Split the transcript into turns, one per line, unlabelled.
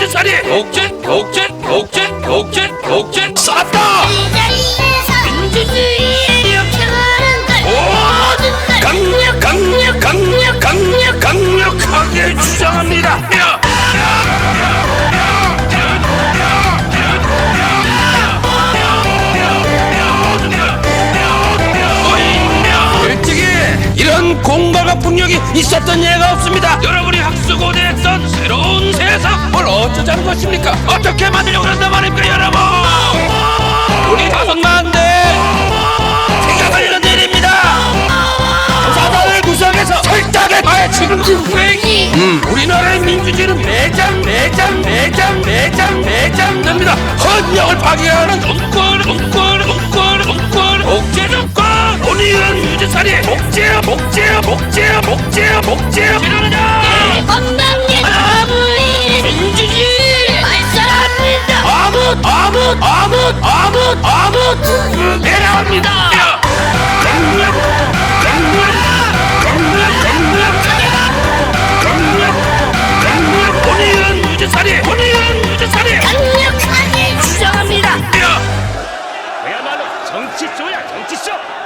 유재살이 독재 독재 독재 독재 독재 쌌다!
이 자리에서 민주주의의 역행하는 걸
강력 강력 강력 강력 강력하게 주장합니다. 야! 일찍이 이런 공과가 폭력이 있었던 예가 없습니다. 여러분이 학수고대했던 세상 뭘 어쩌자는 것입니까? 어떻게 만들려고 한단 말입니까, 여러분? 우리 다섯 만 대 생각하려는 일입니다. 사단을 구성해서 철저하게 파헤치는 후행이 음, 우리나라의 민주주의는 매장 매장 매장 매장 매장 됩니다. 헌령을 파괴하는 정권 정권 정권 정권 독재 정권 본의원 유재살이 목재야 목재야 목재야 목재야 목재야 아웃 아웃
아웃 아웃. 내려옵니다. 강력하게 주장합니다. 정치쇼야 정치쇼.